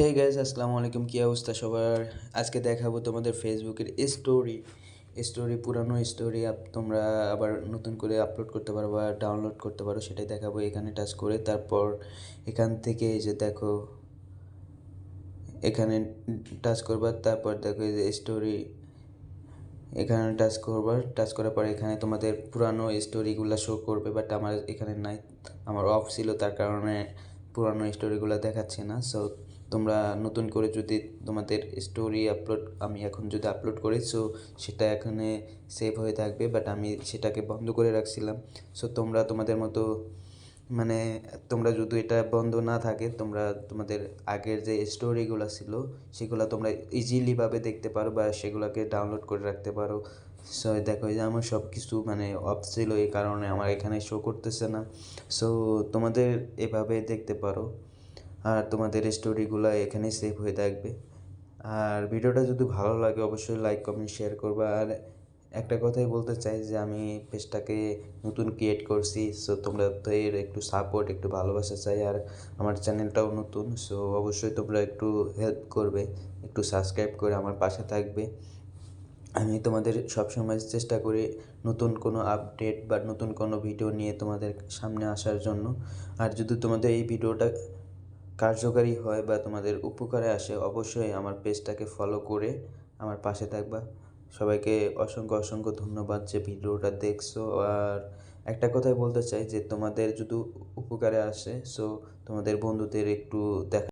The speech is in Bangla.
হে গাইজ আসসালামু আলাইকুম। কী অবস্থা সবার? আজকে দেখাবো তোমাদের ফেসবুকের স্টোরি স্টোরি পুরানো স্টোরি তোমরা আবার নতুন করে আপলোড করতে পারো বা ডাউনলোড করতে পারো, সেটাই দেখাবো এখানে টাচ করে। তারপর এখান থেকে এই যে দেখো, এখানে টাচ করবার তারপর দেখো এই যে স্টোরি এখানে টাচ করবার টাচ করার পর এখানে তোমাদের পুরানো স্টোরিগুলো শো করবে বাট আমার এখানে নাই, আমার অফ ছিল, তার কারণে পুরানো স্টোরিগুলো দেখাচ্ছে না। সো তোমরা নতুন করে যদি তোমাদের স্টোরি আপলোড আমি এখন যদি আপলোড করি সো সেটা এখানে সেভ হয়ে থাকবে বাট আমি সেটাকে বন্ধ করে রাখছিলাম। সো তোমরা তোমাদের মতো মানে তোমরা যদি এটা বন্ধ না থাকে, তোমরা তোমাদের আগের যে স্টোরিগুলো ছিল, সেগুলো তোমরা ইজিলিভাবে দেখতে পারো বা সেগুলোকে ডাউনলোড করে রাখতে পারো। সো দেখো যে আমার সব কিছু মানে অফ ছিল, এই কারণে আমার এখানে শো করতেছে না। সো তোমাদের এভাবে দেখতে পারো। আর তোমাদের স্টোরিগুলো এখানে সেভ হয়ে থাকবে। আর ভিডিওটা যদি ভালো লাগে, অবশ্যই লাইক কমেন্ট শেয়ার করবা। আর একটা কথাই বলতে চাই যে, আমি পেজটাকে নতুন ক্রিয়েট করছি সো তোমরা তো এর একটু সাপোর্ট একটু ভালোবাসা চাই। আর আমার চ্যানেলটাও নতুন সো অবশ্যই তোমরা একটু হেল্প করবে, একটু সাবস্ক্রাইব করে আমার পাশে থাকবে। আমি তোমাদের সবসময় চেষ্টা করি নতুন কোনো আপডেট বা নতুন কোনো ভিডিও নিয়ে তোমাদের সামনে আসার জন্য। আর যদি তোমাদের এই ভিডিওটা কার্যকারী হয় বা তোমাদের উপকারে আসে, অবশ্যই আমার পেজটাকে ফলো করে আমার পাশে থাকবা। সবাইকে অসংখ্য অসংখ্য ধন্যবাদ যে ভিডিওটা দেখছ। আর একটা কথাই বলতে চাই যে তোমাদের যদি উপকারে আসে সো তোমাদের বন্ধুদের একটু দেখা